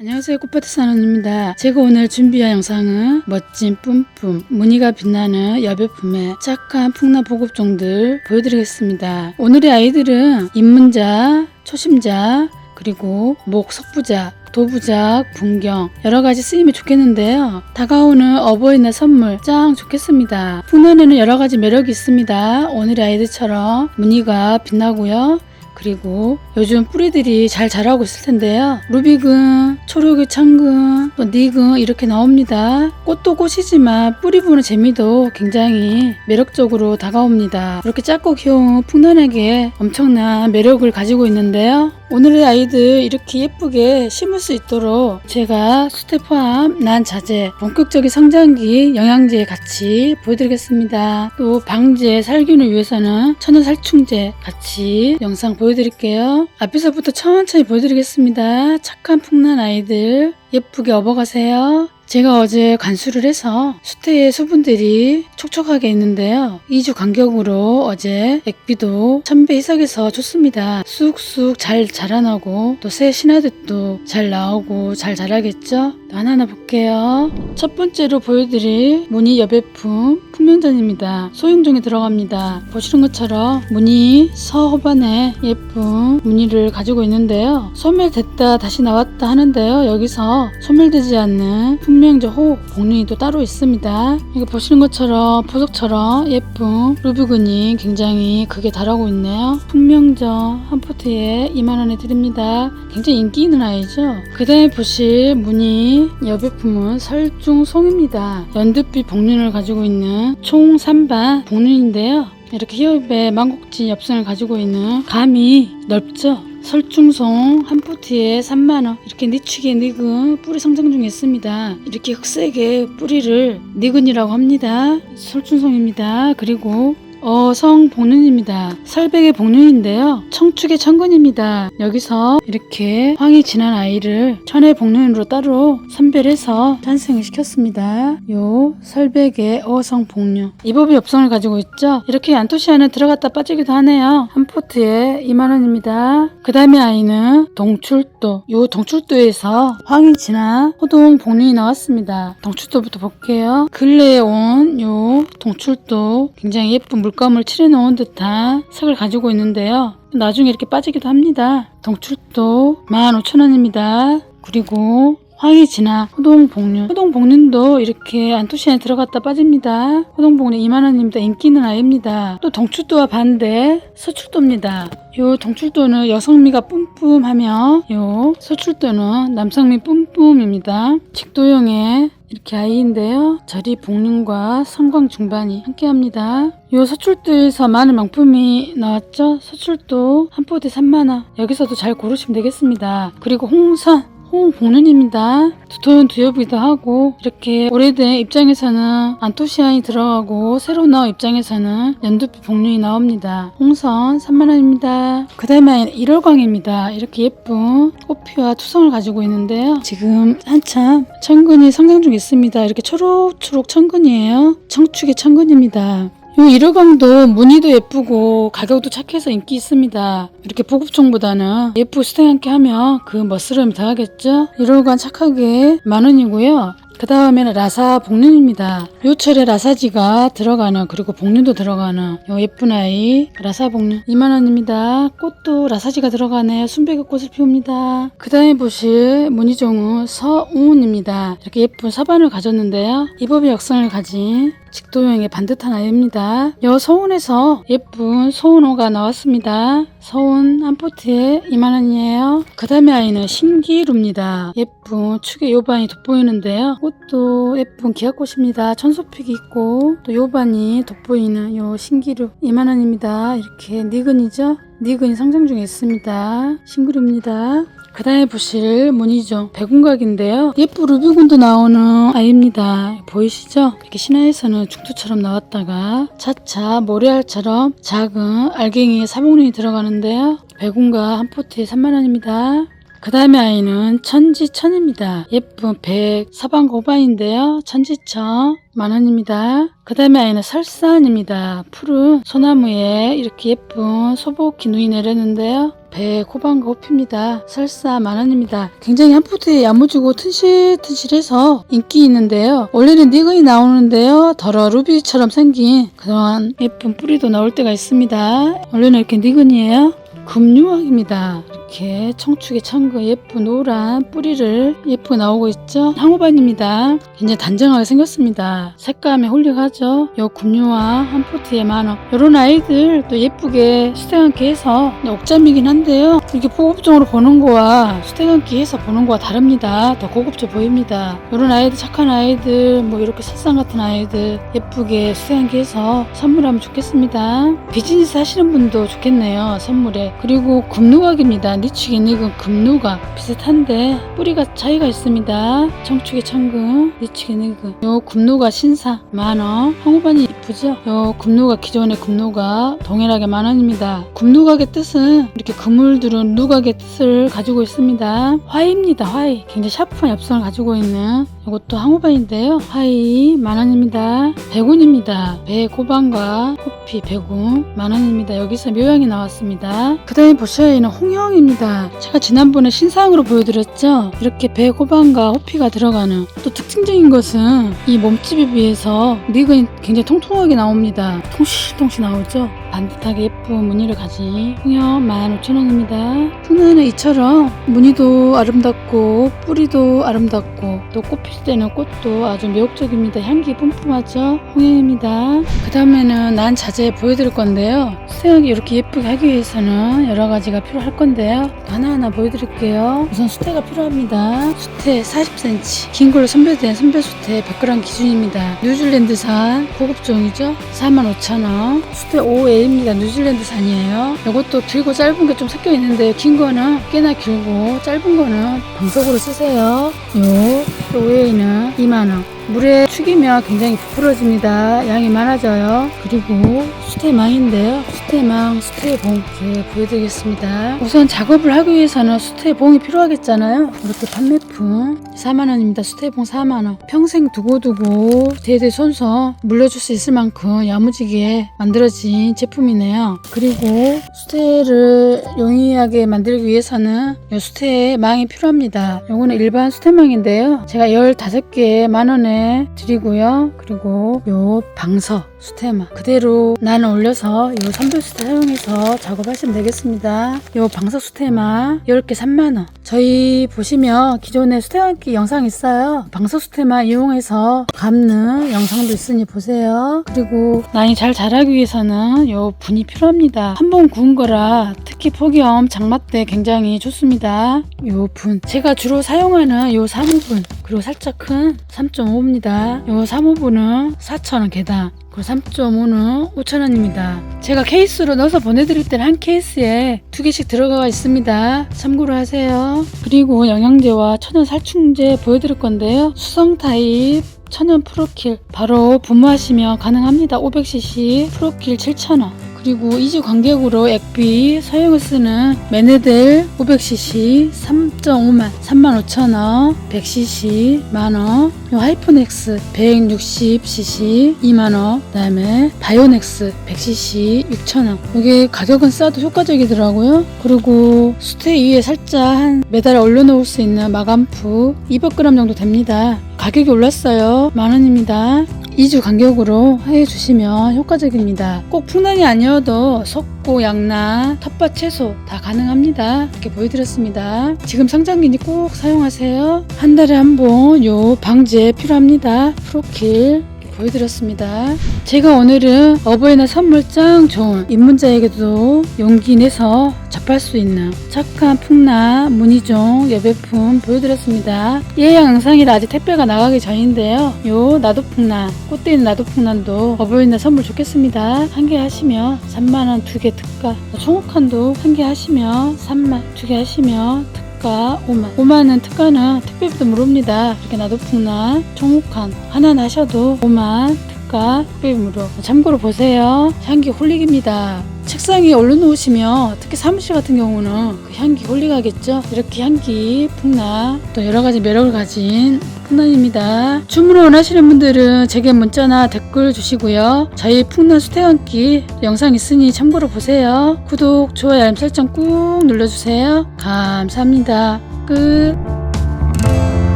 안녕하세요 꽃밭의 산원입니다 제가 오늘 준비한 영상은 멋진 뿜뿜 무늬가 빛나는 여배품의 착한 풍란 보급종들 보여드리겠습니다 오늘의 아이들은 입문자, 초심자, 그리고 목, 석부작, 도부작, 분경 여러 가지 쓰임이 좋겠는데요. 다가오는 어버이날 선물 짱 좋겠습니다. 풍란에는 여러 가지 매력이 있습니다. 오늘의 아이들처럼 무늬가 빛나고요. 그리고 요즘 뿌리들이 잘 자라고 있을 텐데요. 루빅은, 초록의 창근, 또 닉은 이렇게 나옵니다. 꽃도 꽃이지만 뿌리 보는 재미도 굉장히 매력적으로 다가옵니다. 이렇게 작고 귀여운 풍란에게 엄청난 매력을 가지고 있는데요. 오늘의 아이들 이렇게 예쁘게 심을 수 있도록 제가 수태 포함 난 자재 본격적인 성장기 영양제 같이 보여드리겠습니다. 또 방제 살균을 위해서는 천연 살충제 같이 영상 보여드릴게요. 앞에서부터 천천히 보여드리겠습니다. 착한 풍란 아이들 예쁘게 업어가세요. 제가 어제 관수를 해서 수태의 수분들이 촉촉하게 있는데요. 2주 간격으로 어제 액비도 1000배 이상에서 좋습니다. 쑥쑥 잘 자라나고 또 새 신화들도 잘 나오고 잘 자라겠죠? 또 하나하나 볼게요. 첫 번째로 보여드릴 무늬 여배품 풍면전입니다. 소형종에 들어갑니다. 보시는 것처럼 무늬 서호반에 예쁜 무늬를 가지고 있는데요. 소멸됐다 다시 나왔다 하는데요. 여기서 소멸되지 않는 풍명저 호 복륜이 또 따로 있습니다. 이거 보시는 것처럼 보석처럼 예쁜 루비근이 굉장히 크게 달하고 있네요. 풍명저 한 포트에 2만원에 드립니다. 굉장히 인기 있는 아이죠. 그 다음에 보실 무늬 여배품은 설중송입니다. 연두빛 복륜을 가지고 있는 총 3반 복륜인데요. 이렇게 히업의 망곡진 엽선을 가지고 있는 감이 넓죠. 설중송 한 포트에 3만원 이렇게 니치게 니근 뿌리 성장 중에 있습니다 이렇게 흑색의 뿌리를 니근이라고 합니다 설중송입니다 그리고 어 성 복륜입니다. 설백의 복륜인데요. 청축의 천근입니다. 여기서 이렇게 황이 진한 아이를 천의 복륜으로 따로 선별해서 탄생을 시켰습니다. 요 설백의 어성 복륜. 이 법이 엽성을 가지고 있죠. 이렇게 안토시아는 들어갔다 빠지기도 하네요. 한 포트에 2만원입니다. 그 다음에 아이는 동출도. 요 동출도에서 황이 진한 호동 복륜이 나왔습니다. 동출도부터 볼게요. 근래에 온 요 동출도 굉장히 예쁜 물 감을 칠해놓은 듯한 색을 가지고 있는데요. 나중에 이렇게 빠지기도 합니다. 동출도 15,000원입니다. 그리고 황이 진화 호동복륜 호동복륜도 이렇게 안토시안에 들어갔다 빠집니다. 호동복륜 2만원입니다. 인기 있는 아이입니다. 또 동출도와 반대 서출도입니다. 요 동출도는 여성미가 뿜뿜하며 요 서출도는 남성미 뿜뿜입니다. 직도형의 이렇게 아이인데요. 자리 복륜과 성광 중반이 함께합니다. 요 서출도에서 많은 명품이 나왔죠. 서출도 한 포대 3만원. 여기서도 잘 고르시면 되겠습니다. 그리고 홍선 홍 복륜입니다. 두터운 두엽이기도 하고 이렇게 오래된 입장에서는 안토시안이 들어가고 새로 나온 입장에서는 연두빛 복륜이 나옵니다. 홍선 3만원입니다. 그 다음에 1월광입니다. 이렇게 예쁜 꽃피와 투성을 가지고 있는데요. 지금 한참 천근이 성장 중에 있습니다. 이렇게 초록초록 천근이에요. 청축의 천근입니다. 요 일호강도 무늬도 예쁘고 가격도 착해서 인기 있습니다. 이렇게 보급종보다는 예쁘고 수상하게 하면 그 멋스러움이 더하겠죠? 일호강 착하게 만원이고요. 그 다음에는 라사 복륜입니다. 요철에 라사지가 들어가는 그리고 복륜도 들어가는 요 예쁜 아이 라사 복륜 2만원입니다. 꽃도 라사지가 들어가네요. 순백의 꽃을 피웁니다. 그 다음에 보실 무늬종은 서우은입니다. 이렇게 예쁜 사반을 가졌는데요. 이법의 역성을 가진 직도형의 반듯한 아이입니다. 여 서운에서 예쁜 소운호가 나왔습니다. 서운 한 포트에 2만원이에요. 그 다음에 아이는 신기루입니다. 예쁜 축의 요반이 돋보이는데요. 꽃도 예쁜 기아꽃입니다. 천소픽이 있고 또 요반이 돋보이는 요 신기루 2만원입니다. 이렇게 니근이죠? 니근이 성장 중에 있습니다. 신기루입니다. 그 다음에 보실 무늬종 백운각인데요. 예쁜 루비군도 나오는 아이입니다. 보이시죠? 이렇게 신화에서는 중투처럼 나왔다가 차차 모래알처럼 작은 알갱이에 사복륜이 들어가는데요. 백운각 한 포트에 3만원입니다. 그 다음에 아이는 천지천입니다. 예쁜 백 사방고바인데요. 천지천 만원입니다. 그 다음에 아이는 설산입니다. 푸른 소나무에 이렇게 예쁜 소복기 눈이 내렸는데요. 배 고방과 호피입니다. 설사 만원입니다. 굉장히 한 포트에 야무지고 튼실튼실해서 인기 있는데요. 원래는 니근이 나오는데요. 더러 루비처럼 생긴 그런 예쁜 뿌리도 나올 때가 있습니다. 원래는 이렇게 니근이에요. 금유학입니다. 이렇게 청축의 청그 예쁜 노란 뿌리를 예쁘게 나오고 있죠. 항우반입니다. 굉장히 단정하게 생겼습니다. 색감이 홀릭하죠. 요 금유학 한 포트에 만원. 요런 아이들 또 예쁘게 수댕한기 해서 옥잠이긴 한데요. 이렇게 보급종으로 보는 거와 수댕한기 해서 보는 거와 다릅니다. 더 고급져 보입니다. 요런 아이들 착한 아이들 뭐 이렇게 실상 같은 아이들 예쁘게 수댕한기 해서 선물하면 좋겠습니다. 비즈니스 하시는 분도 좋겠네요. 선물에. 그리고 금누각입니다. 니축이 닉은 금누각 비슷한데 뿌리가 차이가 있습니다. 청축의 청금, 니축의 닉은 요 금누각 신사 만원. 황후반이 이쁘죠? 요 금누각 기존의 금누각 동일하게 만원입니다. 금누각의 뜻은 이렇게 그물들은 누각의 뜻을 가지고 있습니다. 화이입니다. 화이. 굉장히 샤프한 엽선을 가지고 있는 이것도 항우반인데요. 화이 만원입니다. 백운입니다. 배고반과 호피 백운 만원입니다. 여기서 묘양이 나왔습니다. 그 다음에 보셔야 하는 홍형입니다. 제가 지난번에 신상으로 보여드렸죠. 이렇게 배고반과 호피가 들어가는 또 특징적인 것은 이 몸집에 비해서 닉은 굉장히 통통하게 나옵니다. 통실통실 나오죠. 반듯하게 예쁜 무늬를 가진 홍형 15,000원입니다. 풍나는 이처럼 무늬도 아름답고 뿌리도 아름답고 또 꽃 필 때는 꽃도 아주 매혹적입니다. 향기 뿜뿜하죠. 홍형입니다. 그 다음에는 난 자재 보여드릴 건데요. 수태하게 이렇게 예쁘게 하기 위해서는 여러 가지가 필요할 건데요. 하나하나 보여드릴게요. 우선 수태가 필요합니다. 수태 40cm 긴 걸로 선별된 선별 수태 100g 기준입니다. 뉴질랜드산 고급종이죠. 45,000원. 수태 5A 입니다. 뉴질랜드산이에요. 이것도 길고 짧은 게 좀 섞여 있는데 긴 거는 꽤나 길고 짧은 거는 방석으로 쓰세요. 요 5A는 2만원. 물에 축이면 굉장히 부풀어집니다. 양이 많아져요. 그리고 수태망인데요. 수태망, 수태봉 이렇게 보여드리겠습니다. 우선 작업을 하기 위해서는 수태봉이 필요하겠잖아요. 이렇게 판매품 4만원입니다. 수태봉 4만원. 평생 두고두고 대대 손서 물려줄 수 있을 만큼 야무지게 만들어진 제품이네요. 그리고 수태를 용이하게 만들기 위해서는 이 수태망이 필요합니다. 요거는 일반 수태망인데요. 제가 15개 만원에 드리고요. 그리고 요 방석 수테마 그대로 나는 올려서 요 선별 수테 사용해서 작업하시면 되겠습니다. 요 방석 수테마 10개 3만원 저희 보시면 기존에 수테감기 영상 있어요. 방석 수테마 이용해서 감는 영상도 있으니 보세요. 그리고 난이 잘 자라기 위해서는 요 분이 필요합니다. 한 번 구운 거라 특히 폭염 장마 때 굉장히 좋습니다. 요분 제가 주로 사용하는 요 사무분 그리고 살짝 큰 3.5입니다. 요 사무분은 4,000원 개당 그리고 3.5는 5,000원입니다. 제가 케이스로 넣어서 보내드릴 때는 한 케이스에 두 개씩 들어가 있습니다. 참고로 하세요. 그리고 영양제와 천연 살충제 보여드릴 건데요. 수성 타입 천연 프로킬 바로 분무하시면 가능합니다. 500cc 프로킬 7,000원. 그리고 2주 간격으로 액비 서용을 쓰는 메네델 500cc 3.5만 35,000원 100cc 만원 요 하이퍼넥스 160cc 2만원 그 다음에 바이오넥스 100cc 6,000원. 이게 가격은 싸도 효과적이더라고요. 그리고 수태 위에 살짝 한 매달아 올려놓을 수 있는 마감프 200g 정도 됩니다. 가격이 올랐어요. 만원입니다 2주 간격으로 해주시면 효과적입니다. 꼭 풍란이 아니어도 석고, 양나, 텃밭 채소 다 가능합니다. 이렇게 보여드렸습니다. 지금 성장기니 꼭 사용하세요. 한 달에 한 번 요 방제 필요합니다. 프로킬 보여드렸습니다. 제가 오늘은 어버이날 선물 짱 좋은 입문자에게도 용기 내서 접할 수 있는 착한 풍나 무늬종 여배품 보여드렸습니다. 예약 영상이라 아직 택배가 나가기 전인데요. 요 나도 풍나 꽃대 있는 나도 풍란도 어버이날 선물 좋겠습니다. 한 개 하시면 3만원 두 개 특가 총옥한도 한 개 하시면 3만 두 개 하시면 특가 특가 5만. 5만은 특가는 택배비도 무료입니다. 이렇게 나도풍나. 총욱한. 하나 나셔도 5만 특가 택배비 무료 참고로 보세요. 향기 홀릭입니다 옥상에 올려놓으시면 특히 사무실 같은 경우는 그 향기 홀리가겠죠. 이렇게 향기 풍나 또 여러 가지 매력을 가진 풍란입니다. 주문을 원하시는 분들은 제게 문자나 댓글 주시고요. 저희 풍란 수태원기 영상 있으니 참고로 보세요. 구독, 좋아요, 알림 설정 꾹 눌러주세요. 감사합니다. 끝.